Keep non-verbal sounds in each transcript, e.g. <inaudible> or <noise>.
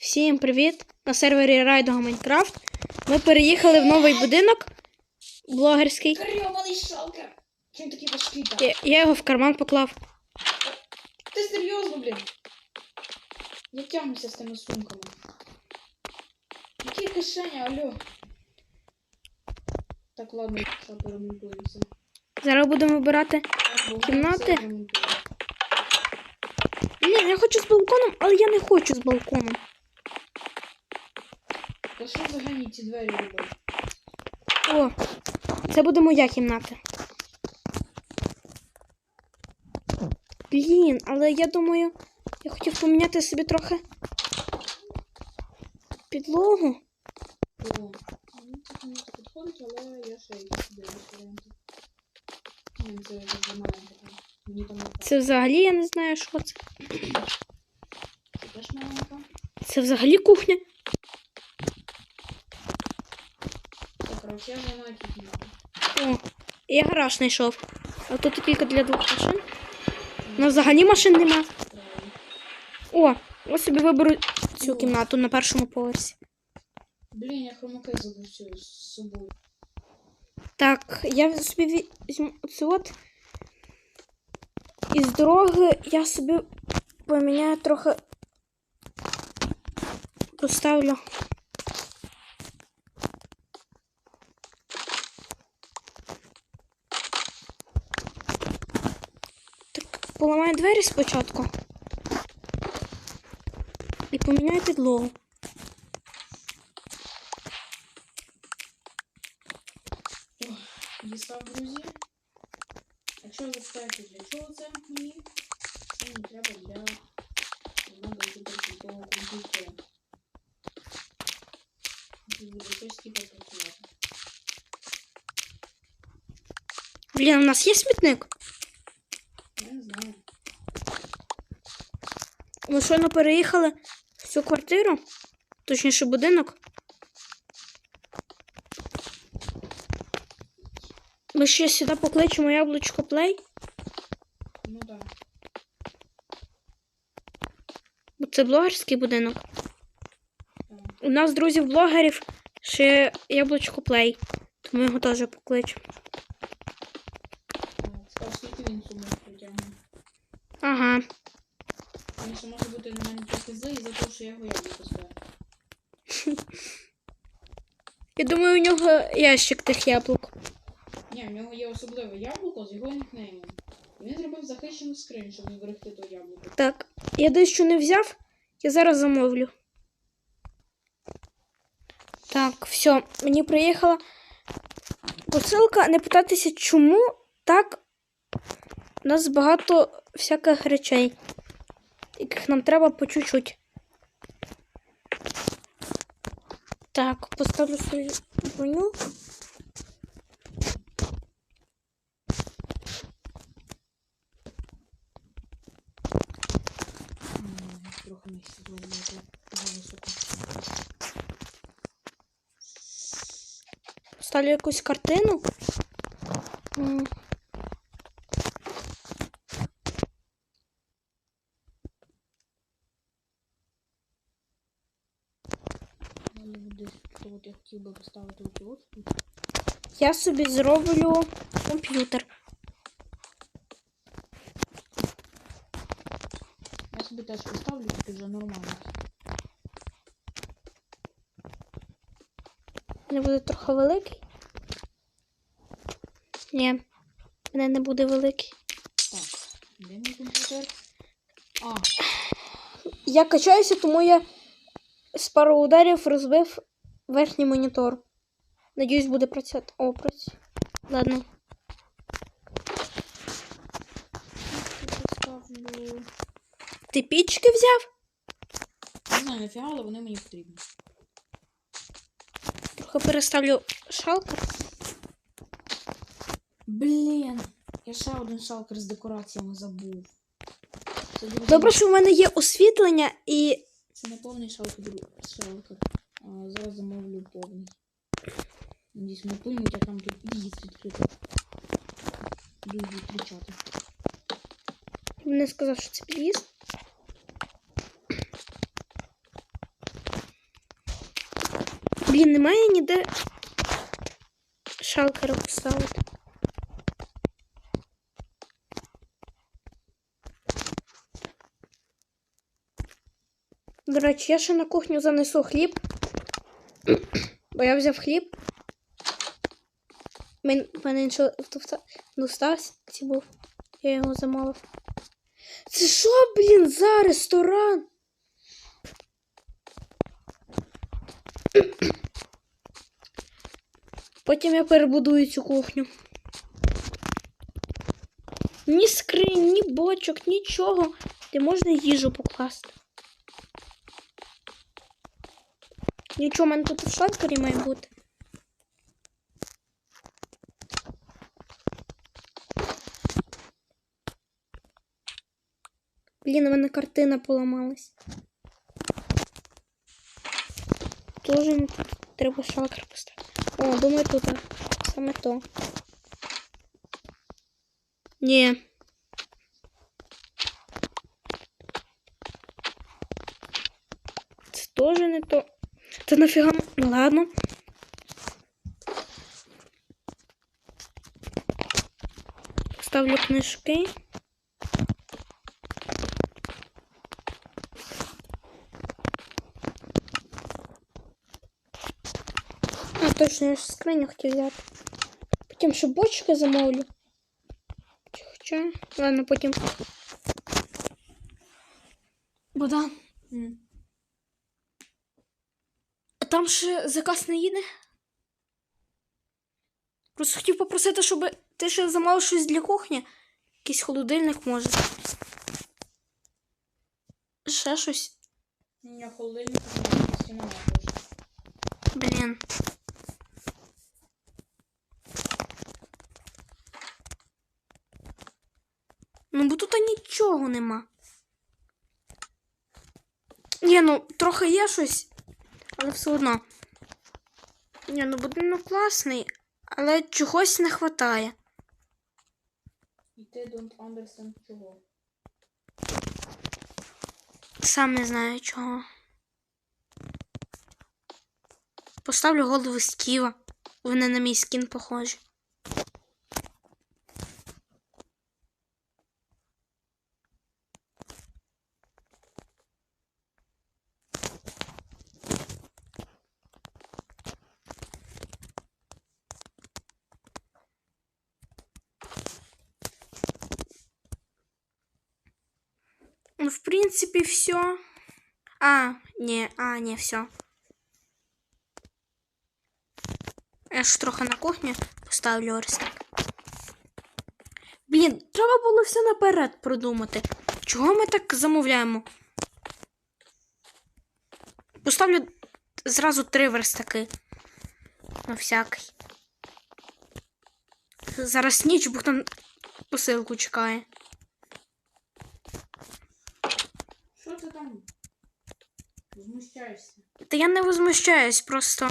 Всім привіт! На сервері Райдого Майнкрафт. Ми переїхали в новий будинок блогерський. Шалкер! Чим такий важкий так? Я, я його в карман поклав. Ти серйозно, блін? Я тягнуся з тими сумками. Які кишені, алло? Так, ладно, я перемонтуюся. Зараз будемо вибирати. Кімнати? Ні, я хочу з балконом, але я не хочу з балконом. Та що взагалі ці двері робити? О, це буде моя кімната. Блін, але я думаю, я хотів поміняти собі трохи підлогу. О, ну це мені підходить, але я ще дивлюсь варіанти. Ні, це вже маленька. Мені там не. Це взагалі я не знаю, що це. Це теж маленька. Це взагалі кухня. О, я гараж знайшов. А тут тільки для двох машин. У нас взагалі машин нема. О, ось собі виберу цю кімнату на першому поверсі. Блін, я хромакей забув з собою. Так, я собі візьму оцю от. Із дороги я собі поміняю трохи. Поставлю. Так, поламаю двері спочатку. І поміняю підлогу. Дістав, друзі. Якщо ви запитаєте, для чого це мені, це мені треба для суперкрутого комп'ютера. Типу. Блін, у нас є смітник? Я не знаю. Ми щойно переїхали в цю квартиру, точніше будинок. Ми ще сюди покличемо яблучко плей, Ну так. бо це блогерський будинок. Так. У нас друзів блогерів ще яблучко плей, тому його теж покличемо. Ага. Він ще може бути на мене трохи злий за те, що я його яблуко ставлю. <laughs> Я думаю, у нього ящик тих яблук. Ні, в нього є особливе яблуко з його нікнеймом. Він зробив захищену скринь, щоб зберегти то яблуко. Так, я дещо не взяв, я зараз замовлю. Так, все, мені приїхала посилка. Не питатися, чому так у нас багато всяких речей, яких нам треба по чуть-чуть. Так, поставлю свою броню. Трохи то дуже високо. Поставлю якусь картину. М, Далі буде, то от я хотів би поставити от. Я собі зроблю комп'ютер. Я собі теж поставлю, тільки вже нормально. Не буде трохи великий? Ні, мене не буде великий. Так, де мій комп'ютер? А, Я качаюся, тому я з пару ударів розбив верхній монітор. Надіюсь, буде працювати. О, працює. Ладно. Ти пічки взяв? Не знаю, нафіга, але вони мені потрібні. Трохи переставлю шалкер. Блін, я ще один шалкер з декораціями забув. Це, Добре, що в мене є освітлення і. Це не повний шалкер, шалкер. Зараз замовлю повний. Надіюсь, не поймуть, а там тут під'їзд відкритий. Буду кричати. Він не сказав, що це під'їзд. Блін, немає ніде шалкера поставити. До речі, я ще на кухню занесу хліб. Бо я взяв хліб. Мен, мене інший в доставці був. Я його замовив. Це що, блін, за ресторан? Потім я перебудую цю кухню. Ні скринь, ні бочок, нічого, де можна їжу покласти. Нічого, в мене тут в шаткарі має бути. Блін, у картина поламалась. Тоже не тут треба шалкер поставити. О, думаю, тут саме то. Ні. Це теж не то. Та нафіга. Ну ладно. Ставлю книжки. А, точно, я ж скриню хотів взяти. Потім ще бочки замовлю. Хоча, ладно, потім. Богдан, М. там ще заказ не їде? Просто хотів попросити, щоб ти ще замовив щось для кухні. Якийсь холодильник може. Ще щось. Ні, холодильника немає. Блін. Ну, бо тут нічого нема. Ні, ну, трохи є щось, але все одно. Ні, ну будинок класний, але чогось не вистачає. І ти don't understand чого. Сам не знаю чого. Поставлю голову Стіва. Вони на мій скін похожі. В принципе, все. А, не, а, не, все. Я ж трохи на кухні поставлю орсник. Блін, треба було все наперед продумати. Чого ми так замовляємо? Поставлю зразу три верстаки. На всякий. Зараз ніч, бо там посилку чекає. Що ти там? Возмущаєшся? Та я не возмущаюсь, просто.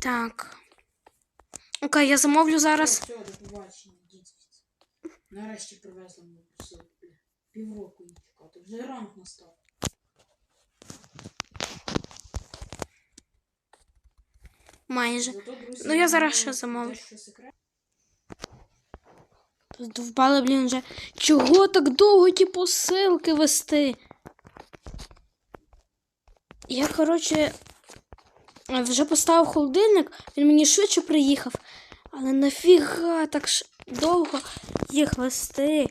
Так. Окей, я замовлю зараз. Все, до побачення, йдіть звідси. Нарешті привезли мені посилку. бля. Півроку її чекати. Вже ранок настав. Майже. Зато, Ну, я зараз ще замовлю. Здовбали, блін, вже. Чого так довго ті посилки вести? Я, коротше, вже поставив холодильник, він мені швидше приїхав. Але нафіга так ш... довго їх вести?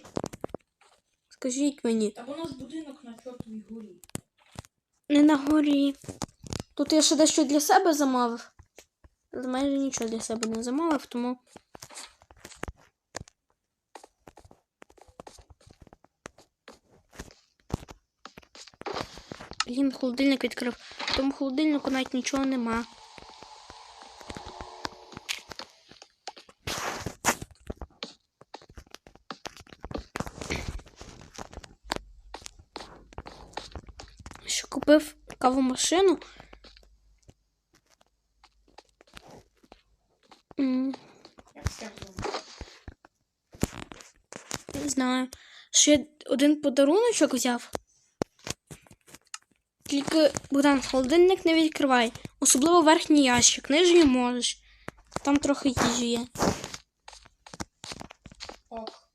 Скажіть мені, Та воно ж будинок на чортовій горі. не на горі. Тут я ще дещо для себе замовив. Але майже нічого для себе не замовив, тому. Блін, холодильник відкрив. В тому холодильнику навіть нічого нема. Ще купив кавомашину. М, Як Як воно? Не знаю. Ще один подаруночок взяв. Тільки, Богдан, холодильник не відкривай. Особливо верхній ящик. Нижній можеш. Там трохи їжі є. Ок.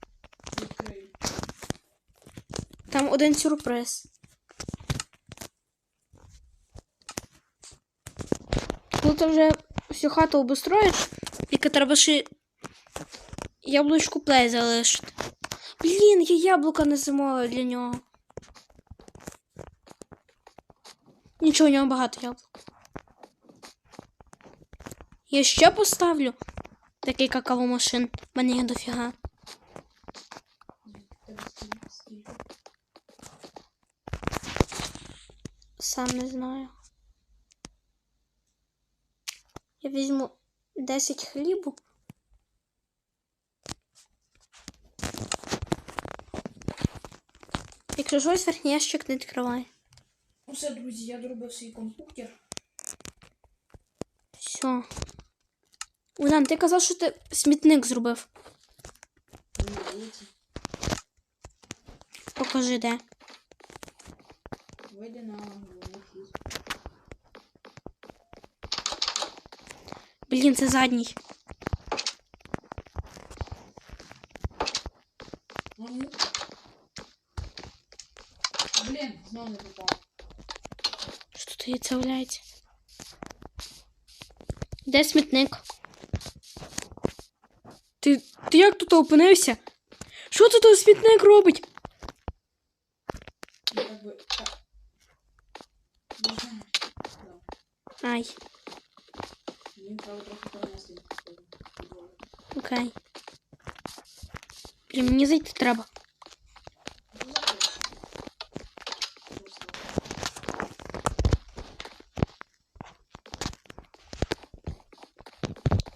Відкрию. Там один сюрприз. Коли ти вже всю хату обустроїш, тільки треба ще яблучку плей залишити. Блін, я яблука не замовила для нього. Нічого, у нього багато яблук. Я ще поставлю такий какао-машин. Мене є дофіга. Сам не знаю. Я візьму 10 хлібу. Якщо щось верхній ящик не відкриває. Ну все, друзі, я доробив свій комп'ютер. Все. Удан, ти казав, що ти смітник зробив. Покажи де. Вийди на. Блін, це задній. Ну. Блін, знову не попав. Тут є? Де смітник? Ти, ти як тут опинився? Що тут смітник робить? Ай, окей. Блін, мені зайти треба. Ну, заходь. Просто.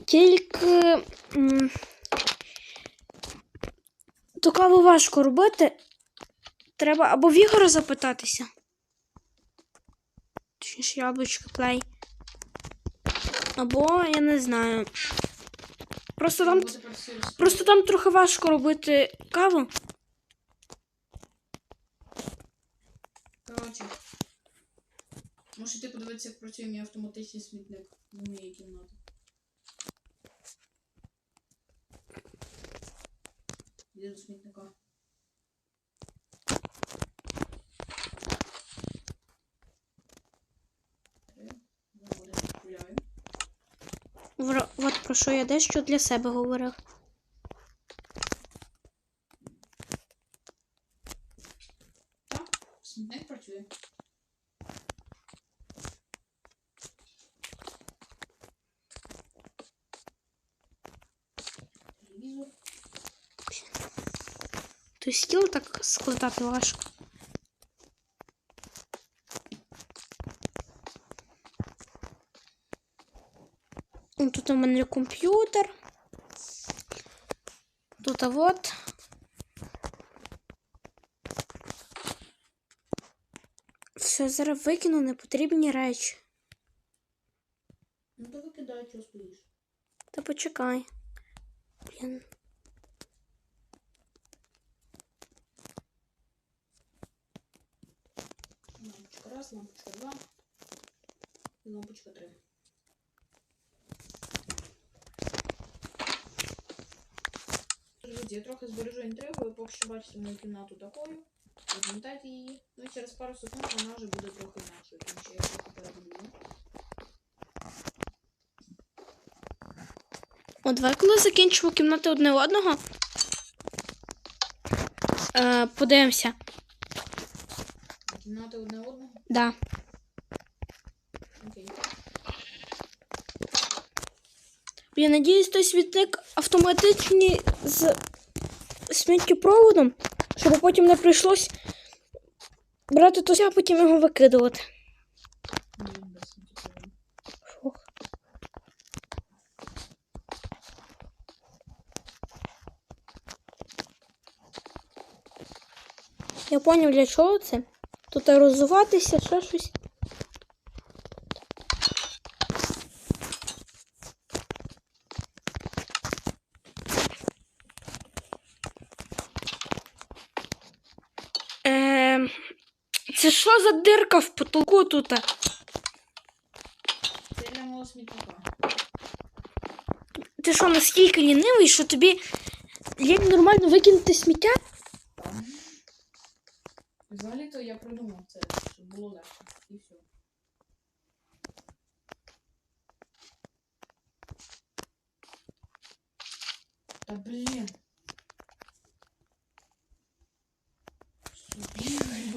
Тільки. Ту каву важко робити. Треба або в Ігора запитатися. Точніше, яблучко плей. Або я не знаю. Просто там, просто там трохи важко робити каву. Коротше. Можете подивитися, як працює мій автоматичний смітник в моїй кімнаті. До смітника. Про що я дещо для себе говорив. Так, смітник працює. Телевізор. Той стіл так складати важко. Ну, Тут у мене комп'ютер. Тут а вот. Все, зараз викину непотрібні речі. Ну то викидай, чого стоїш. Та почекай. Блін. Лампочка раз, лампочка два. І лампочка три. Друзі, я трохи збережу інтригу, поки що бачите мою кімнату такою. Запам'ятайте її. Ну і через пару секунд вона вже буде трохи інакшою, тому що я трохи перебудую. От давай, коли закінчимо кімнати одне одного. Е, подивимося. Да. Окей. Я надіюсь, той світник автоматичний з сміттєпроводом, щоб потім не прийшлось брати то, а потім його викидувати. Я поняв, для чого це тут розуватися, ще щось. Е це що за дирка в потолку тут? Це для мого смітника. Ти що, настільки лінивий, що тобі лінь нормально викинути сміття?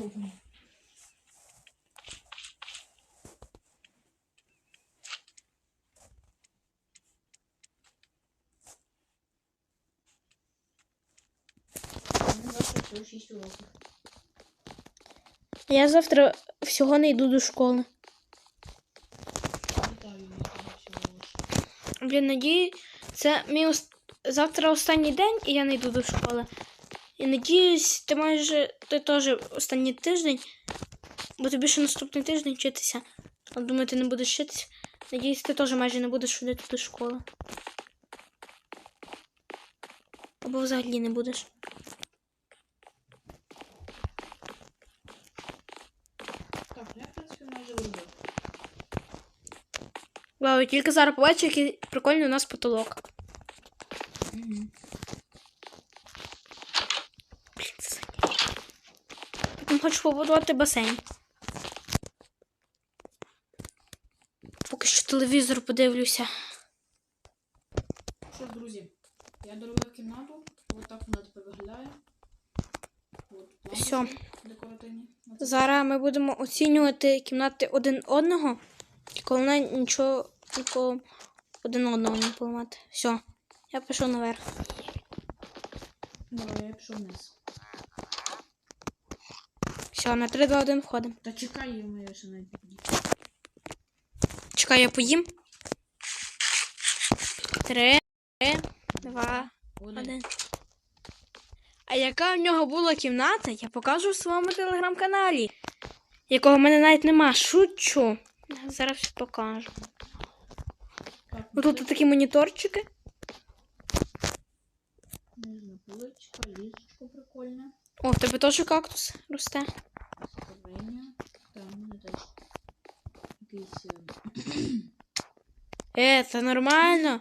Собі гребаний. Мені завтра всього 6 уроків. Я завтра всього не йду до школи. Блін, надію, це мій ос- завтра останній день, і я не йду до школи. І надіюсь, ти маєш ти теж останній тиждень, бо тобі ще наступний тиждень вчитися. А думаю, ти не будеш вчитися. Надіюсь, ти теж майже не будеш ходити до школи. Або взагалі не будеш. Так, я, в принципі, майже виробив. Вау, я тільки зараз побачу, який прикольний у нас потолок. Угу. Блін, це заніє. Потім хочу побудувати басейн. Поки що телевізор подивлюся. Що, ж, друзі, я доробив кімнату. Ось так вона тепер виглядає. От декоративні. Зараз ми будемо оцінювати кімнати один одного. І головне нічого нікого один одного не поламати. Все, я пішов наверх. Давай, я пішов вниз. Все, на 3, 2, 1 входимо. Та чекай, я моє ще навіть. Чекай, я поїм. 3, 2, Один. Один. А яка в нього була кімната, я покажу в своєму телеграм-каналі, якого в мене навіть нема. Шучу. Зараз все покажу. Тут такі моніторчики. Нижня поличка, ліжечко прикольне. О, в тебе теж кактус росте. Скривення. Там мене теж якийсь е, це нормально.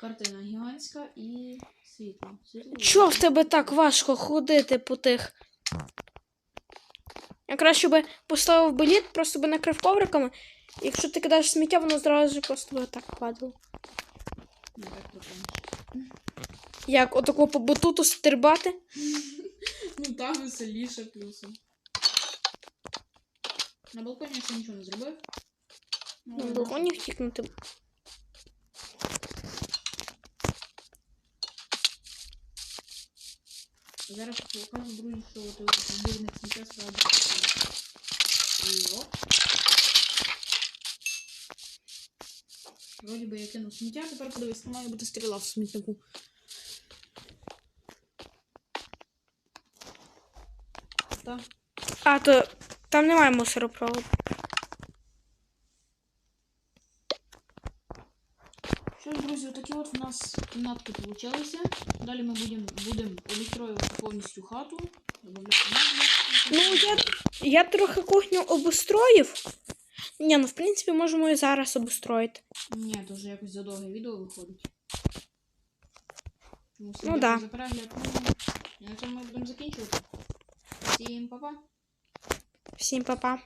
картина гігантська і світло. Світло. Чого в тебе так важко ходити по тих? Я краще би поставив боліт, просто би накрив ковриками. Якщо ти кидаєш сміття, воно зразу ж просто би так падало. Не так прикольно. Як отако по батуту стрибати. Ну так <laughs> веселіше плюсом. На балконі я ще нічого не зробив. Ну, На але балконі втікнути. Зараз покажу, друзі, що от тут збірник сміття справді. прикольно. І оп. Вроді би я кинув сміття, тепер подивись, має бути стріла в смітнику. Так. А, то там немає мусоропроводу. Що ж, друзі, отакі от у нас кімнатки получилися. Далі ми будемо будем обустроювати повністю хату. Ну, я, я трохи кухню обустроїв. Ні, ну в принципі можемо і зараз обустроїти. Ні, то вже якось задовге відео виходить. Тому Ну да. за перегляд. Ну, на цьому ми будемо закінчувати. Всім па-па. Всім па-па.